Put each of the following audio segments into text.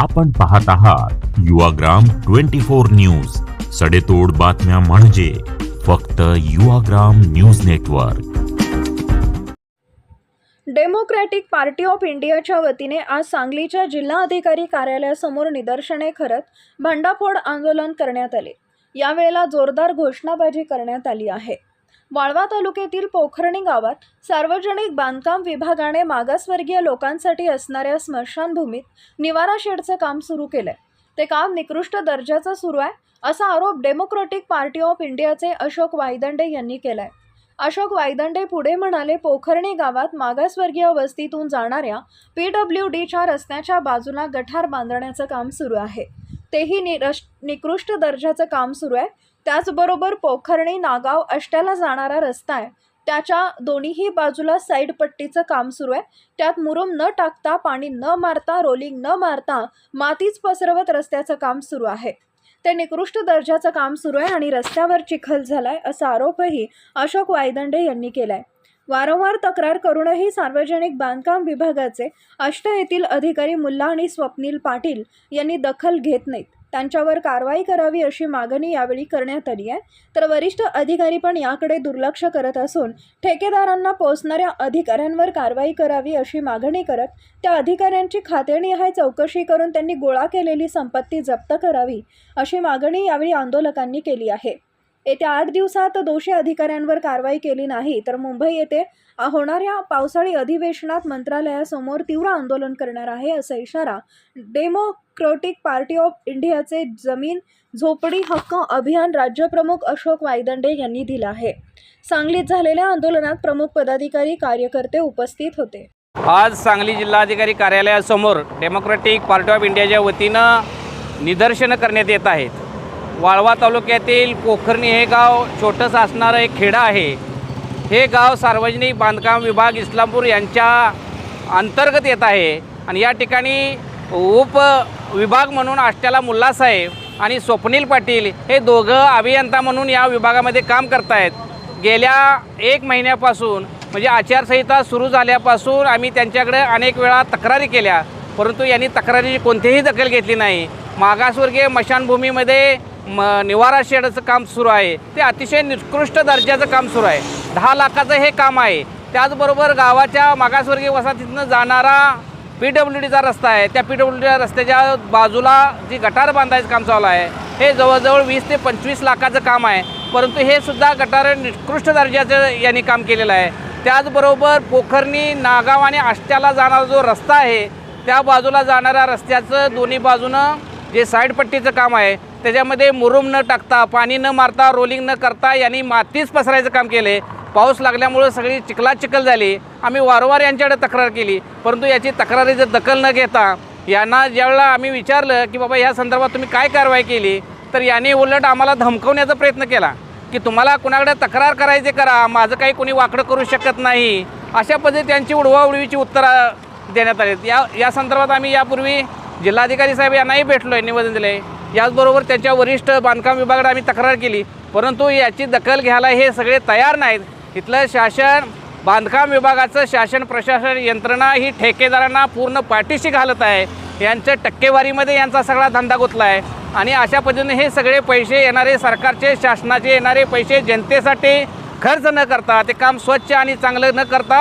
आपण पाहत आहात युवाग्राम ट्वेंटी फोर न्यूज. सडेतोड बातम्या म्हणजे फक्त Yuvagram news network. Democratic party of इंडियाच्या वतीने आज सांगलीच्या जिल्हाधिकारी कार्यालयासमोर निदर्शने करत भांडाफोड आंदोलन करण्यात आले. यावेळेला जोरदार घोषणाबाजी करण्यात आली आहे. वाळवा तालुक्यातील पोखरणी गावात सार्वजनिक बांधकाम विभागाने मागासवर्गीय लोकांसाठी असणाऱ्या स्मशानभूमीत निवारा शेडचं काम सुरू केलंय. ते काम निकृष्ट दर्जाचं सुरू आहे असा आरोप डेमोक्रॅटिक पार्टी ऑफ इंडियाचे अशोक वायदंडे यांनी केलाय. अशोक वायदंडे पुढे म्हणाले पोखरणी गावात मागासवर्गीय वस्तीतून जाणाऱ्या पी डब्ल्यू डीच्या रस्त्याच्या बाजूला गठार बांधण्याचं काम सुरू आहे. तेही निरश निकृष्ट दर्जाचं काम सुरू आहे. त्याचबरोबर पोखर्णी नागाव अष्ट्याला जाणारा रस्ता आहे. त्याच्या दोन्हीही बाजूला साईड पट्टीचं काम सुरू आहे. त्यात मुरुम न टाकता पाणी न मारता रोलिंग न मारता मातीच पसरवत रस्त्याचं काम सुरू आहे. ते निकृष्ट दर्जाचं काम सुरू आहे आणि रस्त्यावर चिखल झालाय असा आरोपही अशोक वायदंडे यांनी केलाय. वारंवार तक्रार करूनही सार्वजनिक बांधकाम विभागाचे अष्ट येथील अधिकारी मुल्ला आणि स्वप्नील पाटील यांनी दखल घेत नाहीत. त्यांच्यावर कारवाई करावी अशी मागणी यावेळी करण्यात आली आहे. तर वरिष्ठ अधिकारी पण याकडे दुर्लक्ष करत असून ठेकेदारांना पोचणाऱ्या अधिकाऱ्यांवर कारवाई करावी अशी मागणी करत त्या अधिकाऱ्यांची खातेनिहाय चौकशी करून त्यांनी गोळा केलेली संपत्ती जप्त करावी अशी मागणी यावेळी आंदोलकांनी केली आहे. येत्या आठ दिवसात दोषी अधिकाऱ्यांवर कारवाई केली नाही तर मुंबई येथे होणाऱ्या पावसाळी अधिवेशनात मंत्रालयासमोर तीव्र आंदोलन करणार आहे असा इशारा डेमोक्रॅटिक पार्टी ऑफ इंडियाचे जमीन झोपडी हक्क अभियान राज्यप्रमुख अशोक वायदंडे यांनी दिला आहे. सांगलीत झालेल्या आंदोलनात प्रमुख पदाधिकारी कार्यकर्ते उपस्थित होते. आज सांगली जिल्हाधिकारी कार्यालयासमोर डेमोक्रॅटिक पार्टी ऑफ इंडियाच्या वतीनं निदर्शनं करण्यात येत आहेत. वाळवा तालुक्यातील पोखरणी हे गाव छोटंसं असणारं एक खेडं आहे. हे गाव सार्वजनिक बांधकाम विभाग इस्लामपूर यांच्या अंतर्गत येत आहे आणि या ठिकाणी उप विभाग म्हणून आष्ट्याला मुल्लासाहेब आणि स्वप्नील पाटील हे दोघं अभियंता म्हणून या विभागामध्ये काम करत आहेत गेल्या एक महिन्यापासून म्हणजे आचारसंहिता सुरू झाल्यापासून आम्ही त्यांच्याकडे अनेक वेळा तक्रारी केल्या परंतु यांनी तक्रारीची कोणतीही दखल घेतली नाही. मागासवर्गीय मशानभूमीमध्ये म निवारा शेडचं काम सुरू आहे. ते अतिशय निकृष्ट दर्जाचं काम सुरू आहे. दहा लाखाचं हे काम आहे. त्याचबरोबर गावाच्या मागासवर्गीय वसाहतीतनं जाणारा पी डब्ल्यू डीचा रस्ता आहे. त्या पी डब्ल्यू डीच्या रस्त्याच्या बाजूला जी गटार बांधायचं काम चालू आहे हे जवळजवळ वीस ते पंचवीस लाखाचं काम आहे. परंतु हे सुद्धा गटार निकृष्ट दर्जाचं यांनी काम केलेलं आहे. त्याचबरोबर पोखरणी नागाव आणि आष्ट्याला जाणारा जो रस्ता आहे त्या बाजूला जाणाऱ्या रस्त्याचं दोन्ही बाजूनं जे साईडपट्टीचं काम आहे त्याच्यामध्ये मुरुम न टाकता पाणी न मारता रोलिंग न करता यांनी मातीच पसरायचं काम केले. पाऊस लागल्यामुळं सगळी चिखला चिखल झाली. आम्ही वारंवार यांच्याकडे तक्रार केली. परंतु याची तक्रारीचं दखल न घेता यांना ज्यावेळेला आम्ही विचारलं की बाबा या संदर्भात तुम्ही काय कारवाई केली तर यांनी उलट आम्हाला धमकवण्याचा प्रयत्न केला की तुम्हाला कुणाकडे तक्रार करायचे करा माझं काही कोणी वाकडं करू शकत नाही. अशा पद्धती त्यांची उडवाउडवीची उत्तरं देण्यात आली. या या संदर्भात आम्ही यापूर्वी जिल्हाधिकारी साहेब यांनाही भेटलो आहे निवेदन दिलं आहे याचबरोबर त्यांच्या वरिष्ठ बांधकाम विभागाला आम्ही तक्रार केली. परंतु याची दखल घ्यायला हे सगळे तयार नाहीत. इथलं शासन बांधकाम विभागाचं शासन प्रशासन यंत्रणा ही ठेकेदारांना पूर्ण पाठीशी घालत आहे. यांच्या टक्केवारीमध्ये यांचा सगळा धंदा गुंतला आहे आणि अशा पद्धतीने हे सगळे पैसे येणारे सरकारचे शासनाचे येणारे पैसे जनतेसाठी खर्च न करता ते काम स्वच्छ आणि चांगलं न करता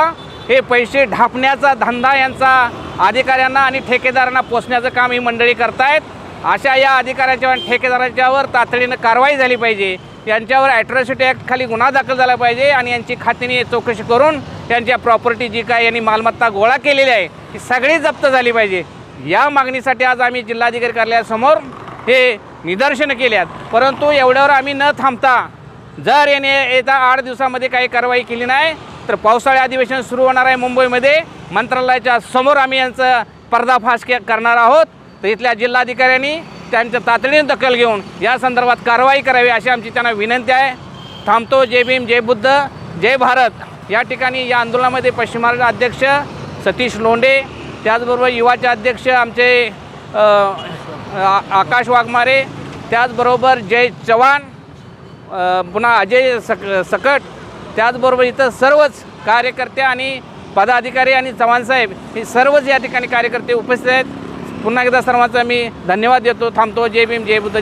हे पैसे ढापण्याचा धंदा यांचा अधिकाऱ्यांना आणि ठेकेदारांना पोचण्याचं काम ही मंडळी करतायत. अशा या अधिकाऱ्याच्या आणि ठेकेदाराच्यावर तातडीनं कारवाई झाली पाहिजे. यांच्यावर ॲट्रॉसिटी ॲक्टखाली गुन्हा दाखल झाला पाहिजे आणि यांची खात्याने चौकशी करून त्यांच्या प्रॉपर्टी जी काय यांनी मालमत्ता गोळा केलेली आहे ती सगळी जप्त झाली पाहिजे. या मागणीसाठी आज आम्ही जिल्हाधिकारी कार्यालयासमोर हे निदर्शनं केल्यात. परंतु एवढ्यावर आम्ही न थांबता जर याने येत्या आठ दिवसामध्ये काही कारवाई केली नाही तर पावसाळी अधिवेशन सुरू होणार आहे मुंबईमध्ये. मंत्रालयाच्या समोर आम्ही यांचं पर्दाफाश के करणार आहोत. तर इथल्या जिल्हाधिकाऱ्यांनी त्यांच्या तातडीने दखल घेऊन या संदर्भात कारवाई करावी अशी आमची त्यांना विनंती आहे. थांबतो. जय भीम जय बुद्ध जय भारत. या ठिकाणी या आंदोलनामध्ये पश्चिम महाराष्ट्र अध्यक्ष सतीश लोंढे त्याचबरोबर युवाचे अध्यक्ष आमचे आकाश वाघमारे त्याचबरोबर जय चव्हाण पुन्हा अजय सक सकट त्याचबरोबर इथं सर्वच कार्यकर्ते आणि पदाधिकारी आणि चव्हाणसाहेब हे सर्वच या ठिकाणी कार्यकर्ते उपस्थित आहेत. पुन्हा एकदा सर्वांचा मी धन्यवाद देतो. थांबतो. जय भीम जय बुद्ध.